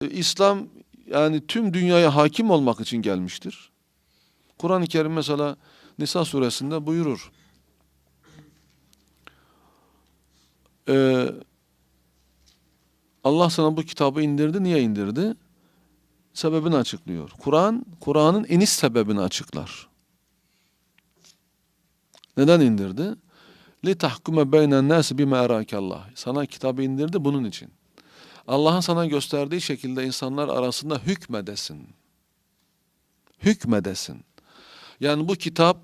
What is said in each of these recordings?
İslam yani tüm dünyaya hakim olmak için gelmiştir. Kur'an-ı Kerim mesela Nisa suresinde buyurur. Ee, Allah sana bu kitabı indirdi. Niye indirdi? Sebebini açıklıyor. Kur'an, Kur'an'ın iniş sebebini açıklar. Neden indirdi? Li tahkume beynen nas bima Allah. Sana kitabı indirdi bunun için. Allah'ın sana gösterdiği şekilde insanlar arasında hükmedesin. Hükmedesin. Yani bu kitap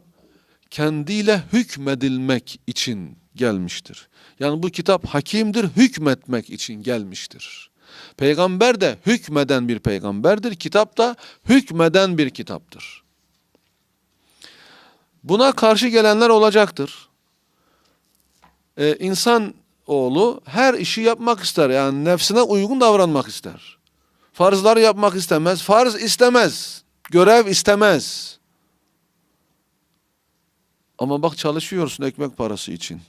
kendiyle hükmedilmek için gelmiştir. Yani bu kitap hakimdir, hükmetmek için gelmiştir. Peygamber de hükmeden bir peygamberdir. Kitap da hükmeden bir kitaptır. Buna karşı gelenler olacaktır. Ee, insan oğlu her işi yapmak ister. Yani nefsine uygun davranmak ister. Farzları yapmak istemez. Farz istemez. Görev istemez. Ama bak çalışıyorsun ekmek parası için.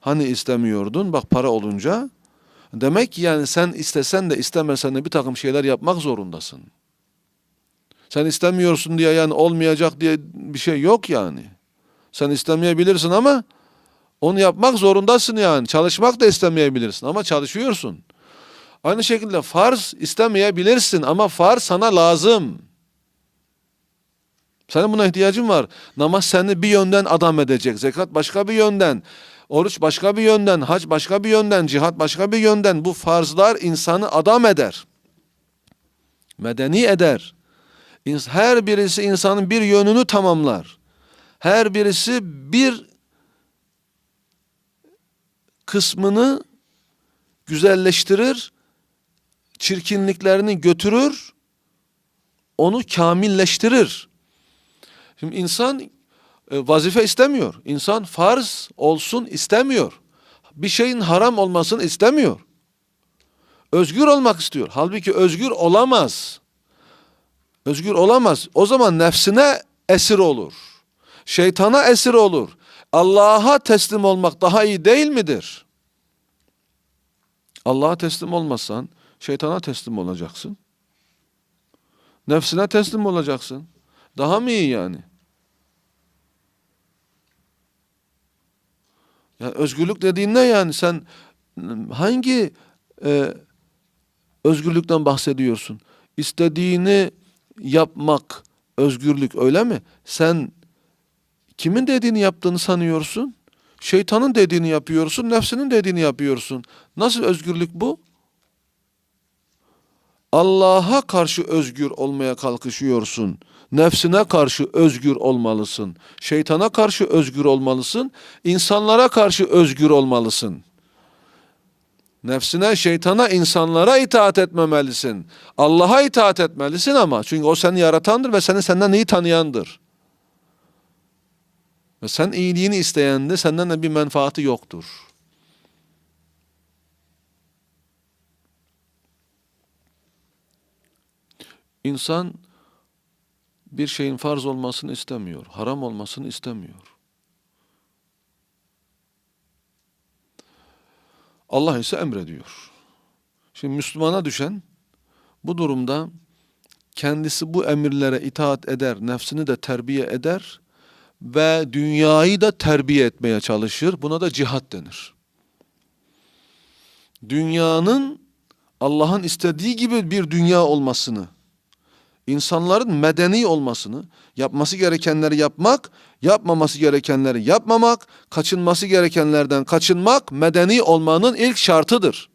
Hani istemiyordun? Bak para olunca. Demek ki yani sen istesen de istemesen de bir takım şeyler yapmak zorundasın. Sen istemiyorsun diye yani olmayacak diye bir şey yok yani. Sen istemeyebilirsin ama onu yapmak zorundasın yani. Çalışmak da istemeyebilirsin ama çalışıyorsun. Aynı şekilde farz istemeyebilirsin ama farz sana lazım. Senin buna ihtiyacın var. Namaz seni bir yönden adam edecek. Zekat başka bir yönden. Oruç başka bir yönden. Hac başka bir yönden. Cihat başka bir yönden. Bu farzlar insanı adam eder. Medeni eder. Her birisi insanın bir yönünü tamamlar. Her birisi bir kısmını güzelleştirir, çirkinliklerini götürür, onu kamilleştirir. Şimdi insan e, vazife istemiyor. İnsan farz olsun istemiyor. Bir şeyin haram olmasını istemiyor. Özgür olmak istiyor. Halbuki özgür olamaz. Özgür olamaz. O zaman nefsine esir olur. Şeytana esir olur. Allah'a teslim olmak daha iyi değil midir? Allah'a teslim olmazsan şeytana teslim olacaksın. Nefsine teslim olacaksın. Daha mı iyi yani? Ya özgürlük dediğin ne yani? Sen hangi e, özgürlükten bahsediyorsun? İstediğini yapmak özgürlük öyle mi? Sen kimin dediğini yaptığını sanıyorsun? Şeytanın dediğini yapıyorsun, nefsinin dediğini yapıyorsun. Nasıl özgürlük bu? Allah'a karşı özgür olmaya kalkışıyorsun. Nefsine karşı özgür olmalısın. Şeytana karşı özgür olmalısın. İnsanlara karşı özgür olmalısın. Nefsine, şeytana, insanlara itaat etmemelisin. Allah'a itaat etmelisin ama. Çünkü o seni yaratandır ve seni senden iyi tanıyandır. Ve sen iyiliğini isteyende senden de bir menfaati yoktur. İnsan bir şeyin farz olmasını istemiyor, haram olmasını istemiyor. Allah ise emrediyor. Şimdi Müslümana düşen bu durumda kendisi bu emirlere itaat eder, nefsini de terbiye eder ve dünyayı da terbiye etmeye çalışır. Buna da cihat denir. Dünyanın Allah'ın istediği gibi bir dünya olmasını, insanların medeni olmasını, yapması gerekenleri yapmak, yapmaması gerekenleri yapmamak, kaçınması gerekenlerden kaçınmak medeni olmanın ilk şartıdır.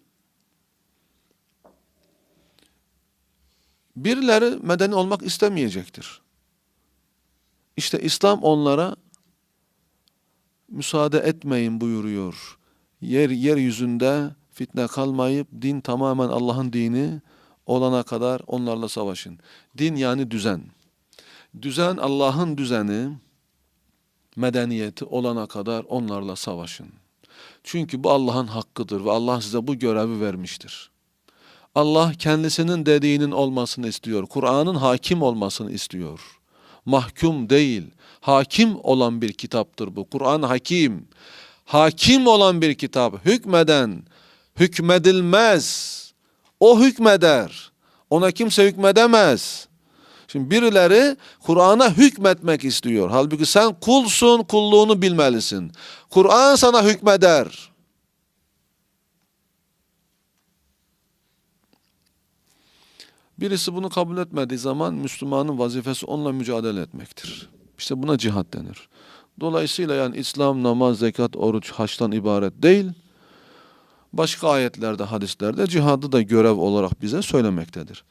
Birileri medeni olmak istemeyecektir. İşte İslam onlara müsaade etmeyin buyuruyor. Yer yeryüzünde fitne kalmayıp din tamamen Allah'ın dini olana kadar onlarla savaşın. Din yani düzen. Düzen Allah'ın düzeni, medeniyeti olana kadar onlarla savaşın. Çünkü bu Allah'ın hakkıdır ve Allah size bu görevi vermiştir. Allah kendisinin dediğinin olmasını istiyor. Kur'an'ın hakim olmasını istiyor. Mahkum değil, hakim olan bir kitaptır bu. Kur'an hakim. Hakim olan bir kitap, hükmeden, hükmedilmez. O hükmeder. Ona kimse hükmedemez. Şimdi birileri Kur'an'a hükmetmek istiyor. Halbuki sen kulsun, kulluğunu bilmelisin. Kur'an sana hükmeder. Birisi bunu kabul etmediği zaman Müslümanın vazifesi onunla mücadele etmektir. İşte buna cihat denir. Dolayısıyla yani İslam, namaz, zekat, oruç, haçtan ibaret değil. Başka ayetlerde, hadislerde cihadı da görev olarak bize söylemektedir.